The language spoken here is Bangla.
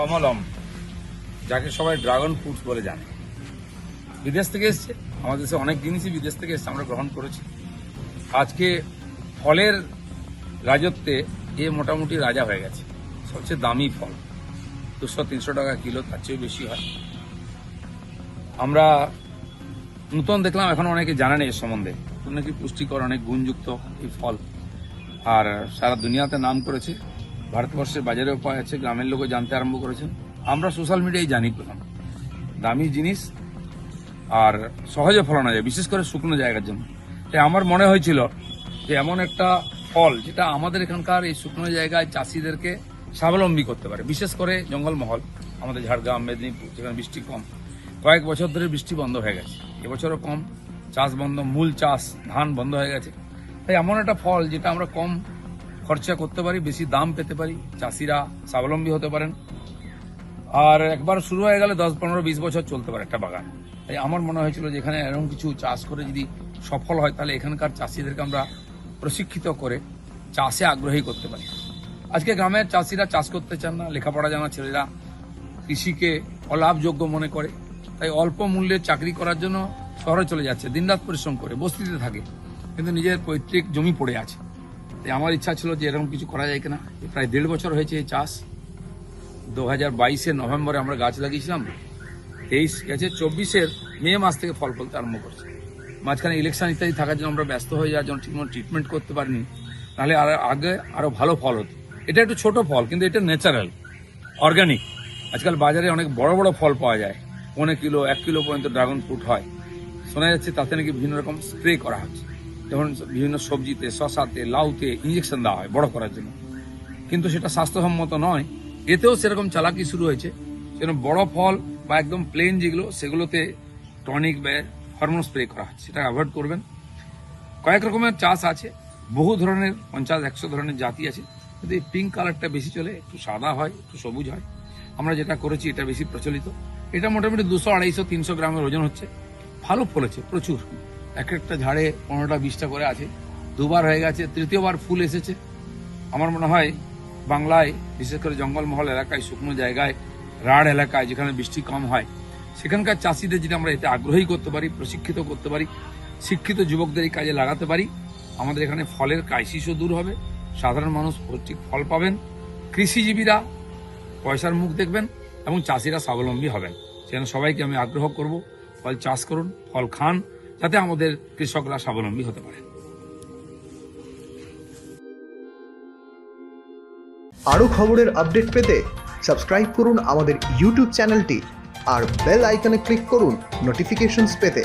কমলম, যাকে সবাই ড্রাগন ফ্রুটস বলে জানে। বিদেশ থেকে এসছে। আমাদের দেশে অনেক জিনিসই বিদেশ থেকে এসছে, আমরা গ্রহণ করেছি। আজকে ফলের রাজত্বে এ মোটামুটি রাজা হয়ে গেছে। সবচেয়ে দামি ফল। দুশো তিনশো টাকা কিলো, তার চেয়ে বেশি হয়। আমরা নতুন দেখলাম, এখন অনেকে জানে না এর সম্বন্ধে। নাকি পুষ্টিকর, অনেক গুণযুক্ত এই ফল। আর সারা দুনিয়াতে নাম করেছে ভারতবর্ষের বাজারেও পাওয়া যাচ্ছে গ্রামের লোকও জানতে আরম্ভ করেছেন। আমরা সোশ্যাল মিডিয়ায় জানি প্রথম দামি জিনিস আর সহজে ফলানো যায়, বিশেষ করে শুকনো জায়গার জন্য। তাই আমার মনে হয়েছিল যে এমন একটা ফল যেটা আমাদের এখানকার এই শুকনো জায়গায় চাষিদেরকে স্বাবলম্বী করতে পারে। বিশেষ করে জঙ্গলমহল, আমাদের ঝাড়গ্রাম, মেদিনীপুর, যেখানে বৃষ্টি কম। কয়েক বছর ধরে বৃষ্টি বন্ধ হয়ে গেছে। এবছরও কম। চাষ বন্ধ, মূল চাষ, ধান বন্ধ হয়ে গেছে। তাই এমন একটা ফল যেটা আমরা কম খরচা করতে পারি, বেশি দাম পেতে পারি, চাষিরা স্বাবলম্বী হতে পারেন। আর একবার শুরু হয়ে গেলে দশ, পনেরো, বিশ বছর চলতে পারে একটা বাগান। তাই আমার মনে হয়েছিল যে এখানে এরকম কিছু চাষ করে যদি সফল হয়, তাহলে এখানকার চাষিদেরকে আমরা প্রশিক্ষিত করে চাষে আগ্রহী করতে পারি। আজকে গ্রামের চাষিরা চাষ করতে চান না, লেখাপড়া জানা ছেলেরা কৃষিকে অলাভযোগ্য মনে করে। তাই অল্প মূল্যে চাকরি করার জন্য শহরে চলে যাচ্ছে, দিনরাত পরিশ্রম করে, বস্তিতে থাকে, কিন্তু নিজের পৈতৃক জমি পড়ে আছে। তাই আমার ইচ্ছা ছিল যে এরকম কিছু করা যায় কিনা। প্রায় দেড় বছর হয়েছে এই চাষ। দু হাজার বাইশে নভেম্বরে আমরা গাছ লাগিয়েছিলাম। তেইশ গেছে, চব্বিশের মে মাস থেকে ফল ফলতে আরম্ভ করছে। মাঝখানে ইলেকশন ইত্যাদি থাকার জন্য আমরা ব্যস্ত হয়ে যাওয়ার জন্য ঠিকমতো ট্রিটমেন্ট করতে পারিনি। নাহলে আর আগে আরও ভালো ফল হতো। এটা একটু ছোট ফল, কিন্তু এটা ন্যাচারাল অর্গানিক আজকাল বাজারে অনেক বড় বড় ফল পাওয়া যায়। পনেরো কিলো, এক কিলো পর্যন্ত ড্রাগন ফ্রুট হয়। শোনা যাচ্ছে তাতে নাকি বিভিন্ন রকম স্প্রে করা হচ্ছে। যেমন বিভিন্ন সবজিতে শশাতে লাউতে ইঞ্জেকশন দেওয়া হয় বড় করার জন্য। কিন্তু সেটা স্বাস্থ্যসম্মত নয়। এতেও সেরকম চালাকি শুরু হয়েছে। যেন বড় ফল বা একদম প্লেন যেগুলো, সেগুলোতে টনিক বা হরমোন স্প্রে করা হচ্ছে সেটা অ্যাভয়েড করবেন। কয়েক রকমের চাষ আছে। বহু ধরনের, পঞ্চাশ, একশো ধরনের জাতি আছে। কিন্তু এই পিঙ্ক কালারটা বেশি চলে, একটু সাদা হয়, একটু সবুজ হয়, আমরা যেটা করেছি এটা বেশি প্রচলিত। এটা মোটামুটি দুশো, আড়াইশো, তিনশো গ্রামের ওজন হচ্ছে। ভালো ফলেছে, প্রচুর। এক একটা ঝাড়ে পনেরোটা, বিশটা করে আছে। দুবার হয়ে গেছে, তৃতীয়বার ফুল এসেছে। আমার মনে হয় বাংলায়, বিশেষ করে জঙ্গলমহল এলাকায়, শুকনো জায়গায়, রাঢ় এলাকায়, যেখানে বৃষ্টি কম হয়, সেখানকার চাষিদের যদি আমরা এতে আগ্রহী করতে পারি, প্রশিক্ষিত করতে পারি, শিক্ষিত যুবকদের এই কাজে লাগাতে পারি, আমাদের এখানে ফলের ক্রাইসিসও দূর হবে। সাধারণ মানুষ ঠিক ফল পাবেন। কৃষিজীবীরা পয়সার মুখ দেখবেন এবং চাষিরা স্বাবলম্বী হবেন। সেজন্য সবাইকে আমি আগ্রহ করব, ফল চাষ করুন, ফল খান। যাতে আমাদের কৃষকরা স্বাবলম্বী হতে পারে আরও খবরের আপডেট পেতে সাবস্ক্রাইব করুন আমাদের ইউটিউব চ্যানেলটি আর বেল আইকনে ক্লিক করুন নোটিফিকেশনস পেতে।